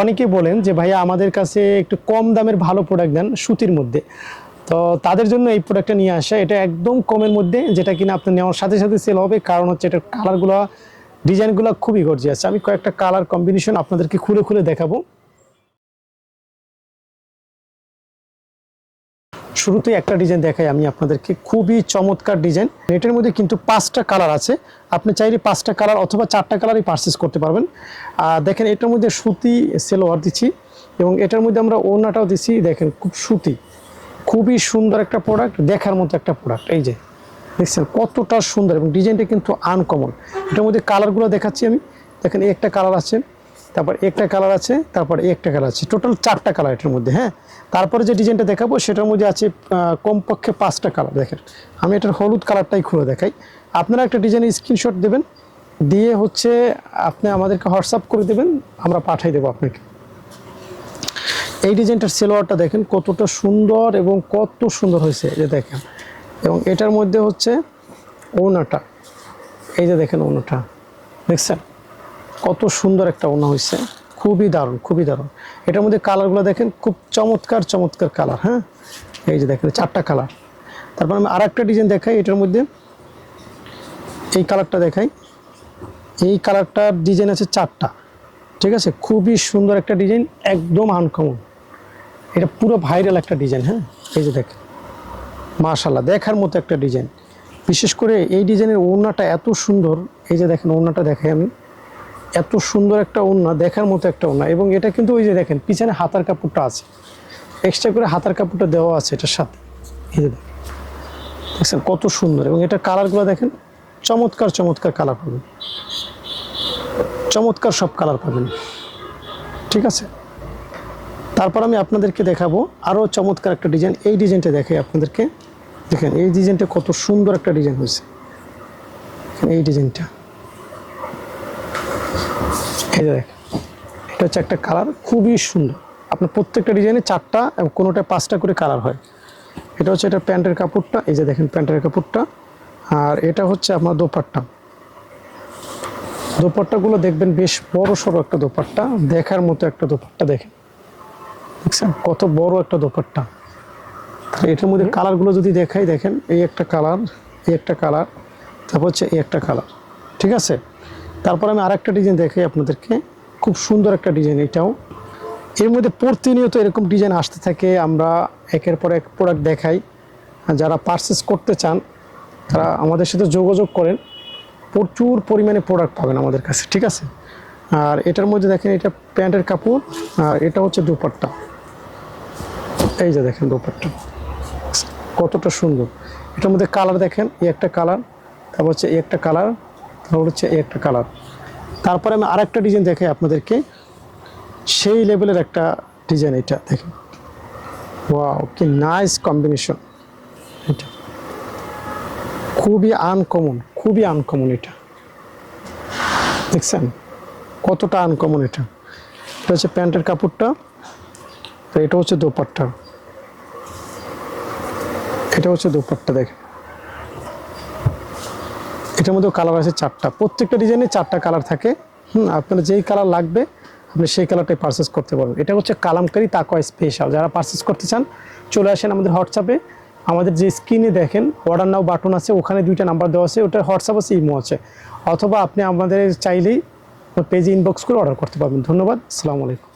অনেকে বলেন যে, ভাইয়া, আমাদের কাছে একটু কম দামের ভালো প্রোডাক্ট দেন সুতির মধ্যে। তো তাদের জন্য এই প্রোডাক্টটা নিয়ে আসা, এটা একদম কমের মধ্যে, যেটা কিনা আপনি নেওয়ার সাথে সাথে সেল হবে। কারণ হচ্ছে এটার কালারগুলো ডিজাইনগুলো খুবই গর্জিয়াস আমি কয়েকটা কালার কম্বিনেশন আপনাদেরকে খুলে খুলে দেখাবো। শুরুতেই একটা ডিজাইন দেখাই আমি আপনাদেরকে। খুবই চমৎকার ডিজাইন এটার মধ্যে কিন্তু পাঁচটা কালার আছে। আপনি চাইলে পাঁচটা কালার অথবা চারটা কালারই পারচেস করতে পারবেন। আর দেখেন, এটার মধ্যে সুতি সেলোয়ার দিচ্ছি এবং এটার মধ্যে আমরা ওড়নাটাও দিচ্ছি। দেখেন, খুব সুতি। খুবই সুন্দর একটা প্রোডাক্ট দেখার মতো একটা প্রোডাক্ট এই যে, দেখছেন কতটা সুন্দর এবং ডিজাইনটা কিন্তু আনকমন এটার মধ্যে কালারগুলো দেখাচ্ছি আমি। দেখেন, একটা কালার আছে। তারপর একটা কালার আছে, তারপর একটা কালার আছে। টোটাল চারটা কালার এটার মধ্যে হ্যাঁ? তারপরে যে ডিজাইনটা দেখাবো, সেটার মধ্যে আছে কমপক্ষে পাঁচটা কালার দেখেন। আমি এটার হলুদ কালারটাই খুলে দেখাই। আপনারা একটা ডিজাইনের স্ক্রিনশট দেবেন, দিয়ে হচ্ছে আপনি আমাদেরকে হোয়াটসঅ্যাপ করে দেবেন, আমরা পাঠিয়ে দেবো আপনাকে। এই ডিজাইনটার সেলোয়ারটা দেখেন, কতটা সুন্দর এবং কত সুন্দর হয়েছে যে দেখেন। এবং এটার মধ্যে হচ্ছে ওনাটা এই যে দেখেন ওনাটা দেখছেন? কত সুন্দর একটা ওনা হয়েছে খুবই দারুণ খুবই দারুণ। এটার মধ্যে কালারগুলো দেখেন, খুব চমৎকার চমৎকার কালার হ্যাঁ? এই যে দেখেন, চারটা কালার। তারপর আমি আর একটা ডিজাইন দেখাই, এটার মধ্যে। এই কালারটা দেখাই। এই কালারটার ডিজাইন আছে চারটা, ঠিক আছে? খুবই সুন্দর একটা ডিজাইন একদম আনকমন এটা পুরো ভাইরাল একটা ডিজাইন হ্যাঁ? এই যে দেখেন মাশাল্লাহ দেখার মতো একটা ডিজাইন বিশেষ করে এই ডিজাইনের ওড়নাটা এত সুন্দর, এই যে দেখেন ওড়নাটা দেখাই আমি। এত সুন্দর একটা ওড়না, দেখার মতো একটা ওড়না। এবং এটা কিন্তু ওই যে দেখেন, পিছনে হাতার কাপড়টা আছে। এক্সট্রা করে হাতার কাপড়টা দেওয়া আছে এটার সাথে। এই যে দেখছেন কত সুন্দর। এবং এটা কালারগুলো দেখেন, চমৎকার চমৎকার কালার পাবেন। চমৎকার সব কালার পাবেন। ঠিক আছে? তারপর আমি আপনাদেরকে দেখাবো আরও চমৎকার একটা ডিজাইন। এই ডিজাইনটা দেখাই আপনাদেরকে। দেখেন, এই ডিজাইনটা কত সুন্দর একটা ডিজাইন হয়েছে। এই ডিজাইনটা। এই যে দেখেন এটা হচ্ছে একটা কালার খুবই সুন্দর। আপনার প্রত্যেকটা ডিজাইনে চারটা এবং কোনোটা পাঁচটা করে কালার হয়। এটা হচ্ছে এটা প্যান্টের কাপড়টা এই যে দেখেন প্যান্টের কাপড়টা। আর এটা হচ্ছে আপনার দোপাট্টা। দোপাট্টাগুলো দেখবেন বেশ বড় সড়ো একটা দোপাট্টা দেখার মতো একটা দোপাট্টা দেখেন। দেখছেন? কত বড় একটা দোপাট্টা। এটার মধ্যে কালারগুলো যদি দেখাই দেখেন এই একটা কালার এই একটা কালার তারপর হচ্ছে এই একটা কালার ঠিক আছে? তারপর আমি আরেকটা ডিজাইন দেখাই আপনাদেরকে। খুব সুন্দর একটা ডিজাইন এটাও। এর মধ্যে প্রতিনিয়ত এরকম ডিজাইন আসতে থাকে, আমরা একের পর এক প্রোডাক্ট দেখাই। আর যারা পারচেস করতে চান, তারা আমাদের সাথে যোগাযোগ করেন। প্রচুর পরিমাণে প্রোডাক্ট পাবেন আমাদের কাছে, ঠিক আছে? আর এটার মধ্যে দেখেন, এটা প্যান্টের কাপড়, আর এটা হচ্ছে দুপাট্টা। এই যে দেখেন দুপাট্টা। কতটা সুন্দর। এটার মধ্যে কালার দেখেন, এই একটা কালার তারপর হচ্ছে এই একটা কালার তারপর হচ্ছে এই একটা কালার তারপরে আমি আর একটা ডিজাইন দেখাই আপনাদেরকে। সেই লেভেলের একটা ডিজাইন এটা, দেখেন। ওয়াও কি নাইস কম্বিনেশন এটা খুবই আনকমন খুবই আনকমন এটা। দেখছেন? কতটা আনকমন এটা। এটা হচ্ছে প্যান্টের কাপড়টা এটা হচ্ছে দোপাট্টা। এটা হচ্ছে দোপাট্টা, দেখেন। এটার মধ্যেও কালার আছে চারটা। প্রত্যেকটা ডিজাইনে চারটা কালার থাকে। হুম, আপনার যেই কালার লাগবে, আপনি সেই কালারটাই পারচেস করতে পারবেন। এটা হচ্ছে কালামকারি তাকোয়া স্পেশাল যারা পারচেস করতে চান, চলে আসেন আমাদের হোয়াটসঅ্যাপে আমাদের যে স্ক্রিনে দেখেন অর্ডার নাও বাটন আছে, ওখানে দুইটা নাম্বার দেওয়া আছে ওটা হোয়াটসঅ্যাপ আছে ইমো আছে। অথবা আপনি আমাদের চাইলেই পেজে ইনবক্স করে অর্ডার করতে পারবেন। ধন্যবাদ, আসসালামু আলাইকুম।